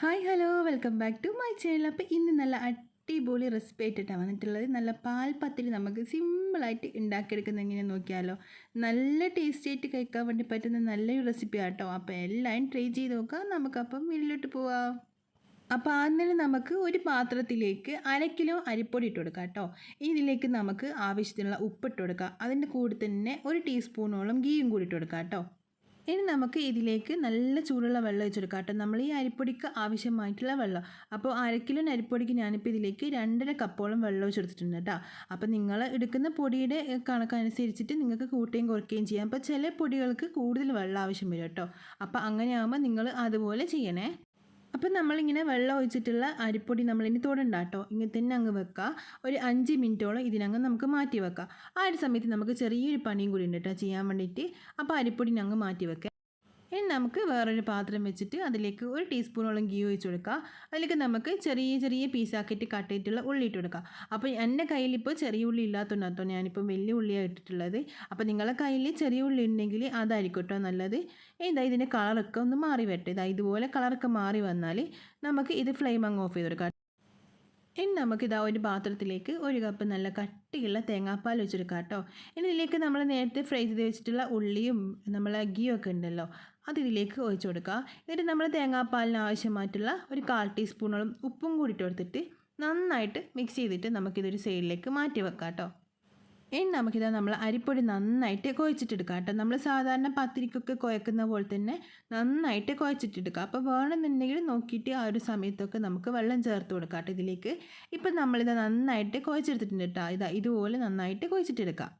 Hi hello welcome back to my channel അപ്പോൾ ഇന്ന് നല്ല അടിപൊളി റെസിപ്പി ആയിട്ടാണ് വന്നിട്ടുള്ളത്. നല്ല പാൽപ്പത്തിരി നമുക്ക് സിമ്പിളായിട്ട് ഉണ്ടാക്കിയെടുക്കുന്ന എങ്ങനെ നോക്കിയാലോ. നല്ല ടേസ്റ്റി ആയിട്ട് കഴിക്കാൻ വേണ്ടി പറ്റുന്ന നല്ലൊരു റെസിപ്പി ആട്ടോ. അപ്പോൾ എല്ലാവരും ട്രൈ ചെയ്ത് നോക്കാം. നമുക്കപ്പം വീട്ടിലോട്ട് പോവാം. അപ്പോൾ ആദ്യം നമുക്ക് ഒരു പാത്രത്തിലേക്ക് അര കിലോ അരിപ്പൊടി ഇട്ട് കൊടുക്കാം കേട്ടോ. ഇതിലേക്ക് നമുക്ക് ആവശ്യത്തിനുള്ള ഉപ്പ് ഇട്ട് കൊടുക്കാം. അതിന്റെ കൂടെ തന്നെ ഒരു ടീസ്പൂണോളം ഗീയും കൂടി ഇട്ട് കൊടുക്കാം കേട്ടോ. ഇനി നമുക്ക് ഇതിലേക്ക് നല്ല ചൂടുള്ള വെള്ളം വെച്ചെടുക്കാം കേട്ടോ. നമ്മൾ ഈ അരിപ്പൊടിക്ക് ആവശ്യമായിട്ടുള്ള വെള്ളം. അപ്പോൾ അര കിലോ അരിപ്പൊടിക്ക് ഞാനിപ്പോൾ ഇതിലേക്ക് രണ്ടര കപ്പോളം വെള്ളം വെച്ചെടുത്തിട്ടുണ്ട് കേട്ടോ. അപ്പോൾ നിങ്ങൾ എടുക്കുന്ന പൊടിയുടെ കണക്കനുസരിച്ചിട്ട് നിങ്ങൾക്ക് കൂട്ടുകയും കുറയ്ക്കുകയും ചെയ്യാം. അപ്പോൾ ചില പൊടികൾക്ക് കൂടുതൽ വെള്ളം ആവശ്യം വരും കേട്ടോ. അപ്പോൾ അങ്ങനെയാകുമ്പോൾ നിങ്ങൾ അതുപോലെ ചെയ്യണേ. അപ്പം നമ്മളിങ്ങനെ വെള്ളം ഒഴിച്ചിട്ടുള്ള അരിപ്പൊടി നമ്മളിനി തൊടണ്ടാട്ടോ. ഇങ്ങനെ തന്നെ അങ്ങ് വെക്കുക ഒരു അഞ്ച് മിനിറ്റോളം ഇതിനങ്ങ് നമുക്ക് മാറ്റി വെക്കാം. ആ ഒരു സമയത്ത് നമുക്ക് ചെറിയൊരു പണിയും കൂടി ഉണ്ട് കേട്ടോ ചെയ്യാൻ വേണ്ടിയിട്ട്. അപ്പോൾ അരിപ്പൊടി അങ്ങ് മാറ്റി വെക്കാം. നമുക്ക് വേറൊരു പാത്രം വെച്ചിട്ട് അതിലേക്ക് ഒരു ടീസ്പൂണോളം ഗീ ഒഴിച്ച് കൊടുക്കുക. അതിലേക്ക് നമുക്ക് ചെറിയ ചെറിയ പീസാക്കിയിട്ട് കട്ട് ചെയ്തിട്ടുള്ള ഉള്ളി ഇട്ട് കൊടുക്കുക. അപ്പോൾ എന്റെ കയ്യിൽ ഇപ്പോൾ ചെറിയ ഉള്ളി ഇല്ലാത്തതുകൊണ്ടാട്ടോ ഞാനിപ്പോൾ വലിയ ഉള്ളിയാണ് ഇട്ടിട്ടുള്ളത്. അപ്പോൾ നിങ്ങളുടെ കയ്യിൽ ചെറിയ ഉള്ളി ഉണ്ടെങ്കിൽ അതായിരിക്കും കേട്ടോ നല്ലത്. ഇതാ ഇതിന്റെ കളറൊക്കെ ഒന്ന് മാറി വരട്ടെ. ഇതാ ഇതുപോലെ കളറൊക്കെ മാറി വന്നാൽ നമുക്ക് ഇത് ഫ്ലെയിം അങ്ങ് ഓഫ് ചെയ്ത് കൊടുക്കാം. ഇനി നമുക്കിതാ ഒരു പാത്രത്തിലേക്ക് ഒരു കപ്പ് നല്ല കട്ടിയുള്ള തേങ്ങാപ്പാൽ വെച്ചെടുക്കാം കേട്ടോ ഇനി ഇതിലേക്ക് നമ്മൾ നേരത്തെ ഫ്രൈ ചെയ്ത് വെച്ചിട്ടുള്ള ഉള്ളിയും നമ്മളെ ഗീയും ഒക്കെ ഉണ്ടല്ലോ അത് ഇതിലേക്ക് ഒഴിച്ചു കൊടുക്കുക. എന്നിട്ട് നമ്മൾ തേങ്ങാപ്പാലിന് ആവശ്യമായിട്ടുള്ള ഒരു കാൽ ടീസ്പൂണോളം ഉപ്പും കൂടിയിട്ട് കൊടുത്തിട്ട് നന്നായിട്ട് മിക്സ് ചെയ്തിട്ട് നമുക്കിതൊരു സൈഡിലേക്ക് മാറ്റി വെക്കാം കേട്ടോ ഇനി നമുക്കിത് നമ്മൾ അരിപ്പൊടി നന്നായിട്ട് കുഴച്ചിട്ടെടുക്കാം കേട്ടോ. നമ്മൾ സാധാരണ പത്തിരിക്കൊക്കെ കുഴക്കുന്ന പോലെ തന്നെ നന്നായിട്ട് കുഴച്ചിട്ടെടുക്കുക അപ്പോൾ വേണമെന്നുണ്ടെങ്കിൽ നോക്കിയിട്ട് ആ ഒരു സമയത്തൊക്കെ നമുക്ക് വെള്ളം ചേർത്ത് കൊടുക്കാം കേട്ടോ ഇതിലേക്ക്. ഇപ്പം നമ്മളിത് നന്നായിട്ട് കുഴച്ചെടുത്തിട്ടുണ്ട് കേട്ടോ. ഇതാ ഇതുപോലെ നന്നായിട്ട് കുഴച്ചിട്ടെടുക്കാം.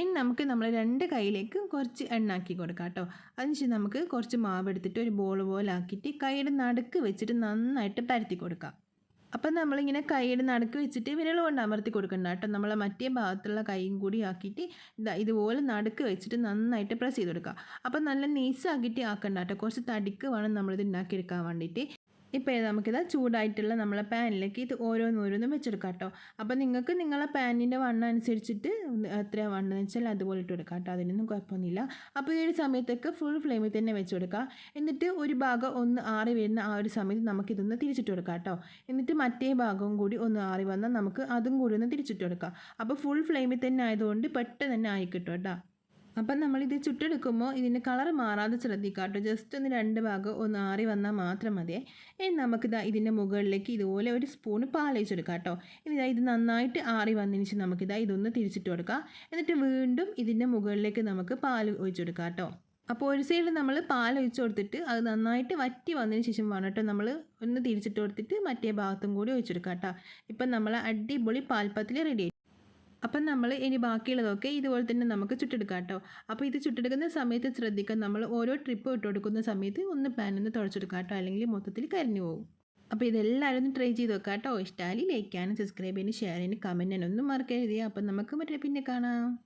ഇനി നമുക്ക് നമ്മൾ രണ്ട് കൈയിലേക്ക് കുറച്ച് എണ്ണാക്കി കൊടുക്കാം കേട്ടോ. അതിനുശേഷം നമുക്ക് കുറച്ച് മാവ് എടുത്തിട്ട് ഒരു ബോൾ പോലെ ആക്കിയിട്ട് കൈയുടെ നടുക്ക് വെച്ചിട്ട് നന്നായിട്ട് പരത്തി കൊടുക്കാം. അപ്പം നമ്മളിങ്ങനെ കൈയുടെ നടുക്ക് വെച്ചിട്ട് വിരൽ കൊണ്ട് അമർത്തി കൊടുക്കണ്ട കേട്ടോ. നമ്മൾ മറ്റേ ഭാഗത്തുള്ള കൈയും കൂടി ആക്കിയിട്ട് ഇതാ ഇതുപോലെ നടുക്ക് വെച്ചിട്ട് നന്നായിട്ട് പ്രസ് ചെയ്ത് കൊടുക്കുക അപ്പം നല്ല നീസാക്കിയിട്ട് ആക്കണ്ട കേട്ടോ. കുറച്ച് തടിക്ക് വേണം നമ്മളിത് ഉണ്ടാക്കിയെടുക്കാൻ വേണ്ടിയിട്ട്. ഇപ്പോൾ നമുക്കിത് ചൂടായിട്ടുള്ള നമ്മളെ പാനിലേക്ക് ഇത് ഓരോന്നോരോന്നും വെച്ചെടുക്കാം കേട്ടോ. അപ്പോൾ നിങ്ങൾക്ക് നിങ്ങളെ പാനിന്റെ വണ്ണം അനുസരിച്ചിട്ട് എത്ര വണ്ണം വെച്ചാൽ അതുപോലെ ഇട്ട് കൊടുക്കാം കേട്ടോ. അതിനൊന്നും കുഴപ്പമൊന്നുമില്ല. അപ്പോൾ ഈ ഒരു സമയത്തൊക്കെ ഫുൾ ഫ്ലെയിമിൽ തന്നെ വെച്ച് കൊടുക്കുക എന്നിട്ട് ഒരു ഭാഗം ഒന്ന് ആറി വരുന്ന ആ ഒരു സമയത്ത് നമുക്കിതൊന്ന് തിരിച്ചിട്ട് കൊടുക്കാം കേട്ടോ. എന്നിട്ട് മറ്റേ ഭാഗവും കൂടി ഒന്ന് ആറി വന്നാൽ നമുക്ക് അതും കൂടി ഒന്ന് തിരിച്ചിട്ട് കൊടുക്കാം. അപ്പോൾ ഫുൾ ഫ്ലെയിമിൽ തന്നെ ആയതുകൊണ്ട് പെട്ടെന്ന് തന്നെ ആയിക്കിട്ടും കേട്ടോ. അപ്പം നമ്മളിത് ചുട്ടെടുക്കുമ്പോൾ ഇതിന്റെ കളർ മാറാതെ ശ്രദ്ധിക്കുക കേട്ടോ. ജസ്റ്റ് ഒന്ന് രണ്ട് ഭാഗം ഒന്ന് ആറി വന്നാൽ മാത്രം മതിയെ. ഇനി നമുക്കിതാ ഇതിന്റെ മുകളിലേക്ക് ഇതുപോലെ ഒരു സ്പൂൺ പാൽ ഒഴിച്ചെടുക്കാം കേട്ടോ. ഇനി ഇത് നന്നായിട്ട് ആറി വന്നതിന് ശേഷം നമുക്കിതാ ഇതൊന്ന് തിരിച്ചിട്ട് കൊടുക്കാം. എന്നിട്ട് വീണ്ടും ഇതിന്റെ മുകളിലേക്ക് നമുക്ക് പാൽ ഒഴിച്ചെടുക്കാം കേട്ടോ. അപ്പോൾ ഒരു സൈഡിൽ നമ്മൾ പാൽ ഒഴിച്ചു കൊടുത്തിട്ട് അത് നന്നായിട്ട് വറ്റി വന്നതിന് ശേഷം വേണം നമ്മൾ ഒന്ന് തിരിച്ചിട്ട് കൊടുത്തിട്ട് മറ്റേ ഭാഗത്തും കൂടി ഒഴിച്ചെടുക്കാം കേട്ടോ. ഇപ്പം നമ്മൾ അടിപൊളി പാൽപ്പത്തിൽ റെഡി അപ്പം നമ്മൾ ഇനി ബാക്കിയുള്ളതൊക്കെ ഇതുപോലെ തന്നെ നമുക്ക് ചുട്ടെടുക്കാം കേട്ടോ. അപ്പോൾ ഇത് ചുട്ടെടുക്കുന്ന സമയത്ത് ശ്രദ്ധിക്കാം നമ്മൾ ഓരോ ട്രിപ്പ് ഇട്ട് കൊടുക്കുന്ന സമയത്ത് ഒന്ന് പാനൊന്ന് തുഴച്ചെടുക്കാം കേട്ടോ. അല്ലെങ്കിൽ മൊത്തത്തിൽ കരിഞ്ഞു പോകും. അപ്പോൾ ഇതെല്ലാവരും ഒന്ന് ട്രൈ ചെയ്ത് നോക്കാം കേട്ടോ. ഇഷ്ടമായി ലൈക്ക് ചെയ്യാനും സബ്സ്ക്രൈബ് ചെയ്യാനും ഷെയർ ചെയ്യാനും കമന്റ് ചെയ്യാനും ഒന്നും മറക്കരുത്. അപ്പം നമുക്ക് മറ്റേ പിന്നെ കാണാം.